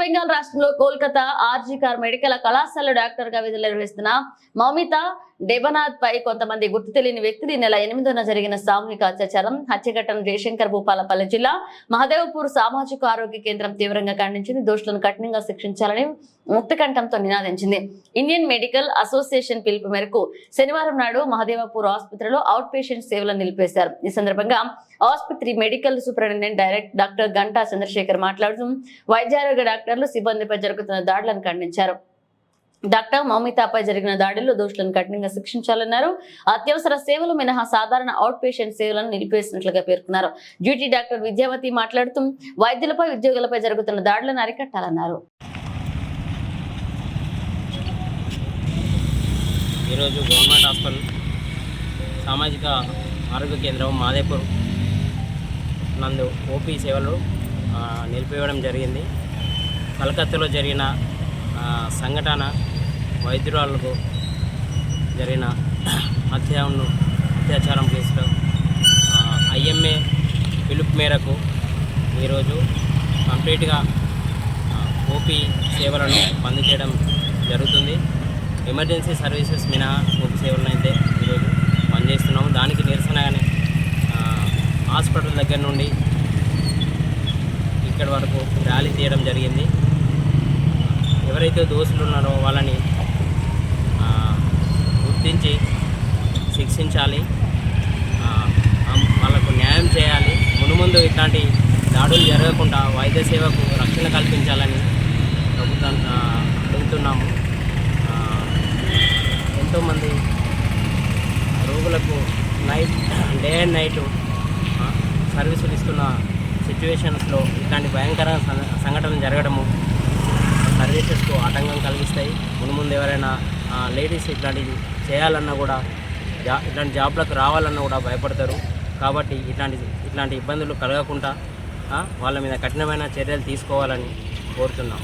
బెంగాల్ రాష్ట్రంలో కోల్కతా ఆర్జికార్ మెడికల్ కళాశాల డాక్టర్గా విధులు నిర్వహిస్తున్న మౌమిత డెబనాథ్ పై కొంతమంది గుర్తు తెలియని వ్యక్తులు నెల ఎనిమిదిన జరిగిన సామూహిక అత్యాచారం. హత్యఘటన జయశంకర్ భూపాలపల్లి జిల్లా మహదేవ్పూర్ సామాజిక ఆరోగ్య కేంద్రం తీవ్రంగా ఖండించింది. దోషులను కఠినంగా శిక్షించాలని ముక్తకంఠంతో నినాదించింది. ఇండియన్ మెడికల్ అసోసియేషన్ పిలుపు మేరకు శనివారం నాడు మహదేవపూర్ ఆసుపత్రిలో అవుట్ పేషెంట్ సేవలను నిలిపేశారు ఈ సందర్భంగా ఆసుపత్రి medical superintendent direct doctor Ganta Chandrasekhar మాట్లాడుతూ వైద్యారోగ్య డాక్టర్లు సిబ్బందిపై జరుగుతున్న దాడులను ఖండించారు. డాక్టర్ మౌమితాపై జరిగిన దాడుల్లో దోషులను కఠినంగా శిక్షించాలన్నారు. అత్యవసర సేవలు మినహా సాధారణ అవుట్ పేషెంట్ సేవలను నిలిపేసినట్లుగా పేర్కొన్నారు. డ్యూటీ డాక్టర్ విద్యావతి మాట్లాడుతూ వైద్యులపై ఉద్యోగులపై జరుగుతున్న దాడులను అరికట్టాలన్నారు. ఈరోజు గవర్నమెంట్ హాస్పిటల్ సామాజిక ఆరోగ్య కేంద్రం మాదేపూర్ నందు ఓపీ సేవలు నిలిపివేయడం జరిగింది. కలకత్తాలో జరిగిన సంఘటన వైద్యురాలకు జరిగిన హత్యను అత్యాచారం కేసులో ఐఎంఏ పిలుపు మేరకు ఈరోజు కంప్లీట్గా ఓపీ సేవలను బంద్ చేయడం జరుగుతుంది. ఎమర్జెన్సీ సర్వీసెస్ మినహా ఓపీ సేవలను అయితే ఈరోజు బంద్ చేస్తున్నాము దానికి నిరసనగానే హాస్పిటల్ దగ్గర నుండి ఇక్కడి వరకు ర్యాలీ తీయడం జరిగింది. ఎవరైతే దోషులు ఉన్నారో వాళ్ళని గుర్తించి శిక్షించాలి. వాళ్ళకు న్యాయం చేయాలి. మునుముందు ఇట్లాంటి దాడులు జరగకుండా వైద్య సేవకు రక్షణ కల్పించాలని ప్రభుత్వం అడుగుతున్నాము. ఎంతోమంది రోగులకు నైట్ డే అండ్ నైట్ సర్వీసులు ఇస్తున్న సిచ్యువేషన్స్లో ఇట్లాంటి భయంకర సంఘటనలు జరగడము సర్వీసెస్కు ఆటంకం కలిగిస్తాయి. ముందు ముందు ఎవరైనా లేడీస్ ఇట్లాంటివి చేయాలన్నా కూడా జా ఇట్లాంటి జాబ్లకు రావాలన్నా కూడా భయపడతారు. కాబట్టి ఇట్లాంటి ఇట్లాంటి ఇబ్బందులు కలగకుండా వాళ్ళ మీద కఠినమైన చర్యలు తీసుకోవాలని కోరుతున్నాం.